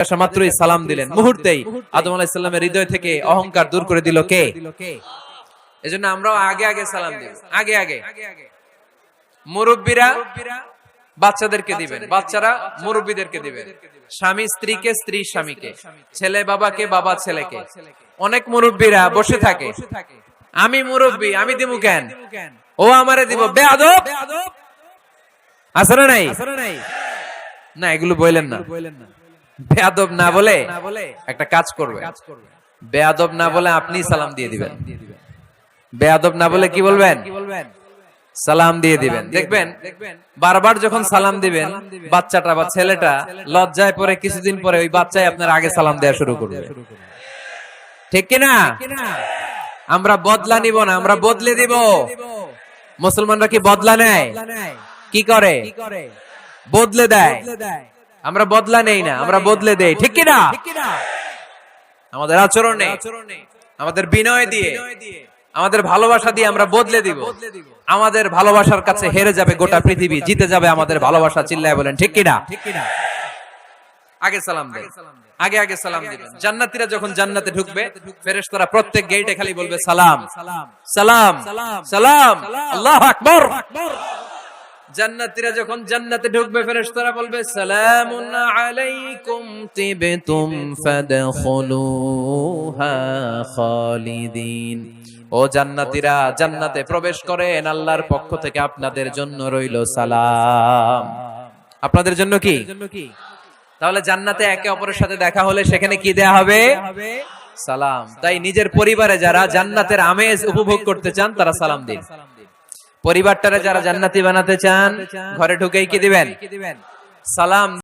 আসা মাত্রই সালাম দিলেন। মুহূর্তেই আদম আলাহিসাল্লামের হৃদয় থেকে অহংকার দূর করে দিল কে? এজন্য আমরাও আগে আগে সালাম দিই আগে আগে। মুরব্বীরা বাচ্চাদেরকে দিবেন। বাচ্চারা মুরব্বীদেরকে দিবেন। স্বামী স্ত্রীকে স্ত্রী স্বামীকে। ছেলে বাবাকে বাবা ছেলেকে। অনেক মুরব্বীরা বসে থাকে। আমি মুরব্বী আমি দিমু কেন? ও আমারে দিব। বেয়াদব! আছে না নাই? না এগুলো বললেন না। বেয়াদব না বলে একটা কাজ করবে বেয়াদব না বলে আপনি সালাম দিয়ে দিবেন। বেয়াদব না বলে কি বলবেন? সালাম দিয়ে দিবেন। দেখবেন বারবার যখন সালাম দিবেন বাচ্চাটা বা ছেলেটা লজ্জায় পরে কিছুদিন পরে ওই বাচ্চাই আপনার আগে সালাম দেওয়া শুরু করবে। ঠিক কিনা আমরা বদলা নিব না আমরা বদলে দিব। মুসলমানরা কি বদলা নেয়? কি করে? বদলে দেয়। আমরা বদলা নেই না, আমরা বদলে দেই, ঠিক কিনা? আমাদের আচরণে আমাদের বিনয় দিয়ে, আমাদের ভালোবাসা দিয়ে আমরা বদলে দিব। আমাদের ভালোবাসার কাছে হেরে যাবে গোটা পৃথিবী, জিতে যাবে আমাদের ভালোবাসা, চিল্লায় বলেন, ঠিক কিনা? আগে সালাম দেন, আগে আগে সালাম দিবেন। জান্নাতীরা যখন জান্নাতে ঢুকবে, ফেরেশতারা প্রত্যেক গেটে খালি বলবে সালাম সালাম সালাম, আল্লাহু আকবার। জান্নাতীরা যখন জান্নাতে ঢুকবে, ফেরেশতারা বলবে, সালামুন আলাইকুম তিবতুম ফাদখুলুহা খালিদিন। ও জান্নাতীরা, জান্নাতে প্রবেশ করেন, আল্লাহর পক্ষ থেকে আপনাদের জন্য রইল সালাম। আপনাদের জন্য কি? তাহলে জান্নাতে একে অপরের সাথে দেখা হলে সেখানে কি দেয়া হবে? সালাম। তাই নিজের পরিবারে যারা জান্নাতের আমেজ উপভোগ করতে চান, তারা সালাম দিন। পরিবারটারে যারা জান্নাতি বানাতে চান ঘরে ঢুকেই কি দিবেন? সালাম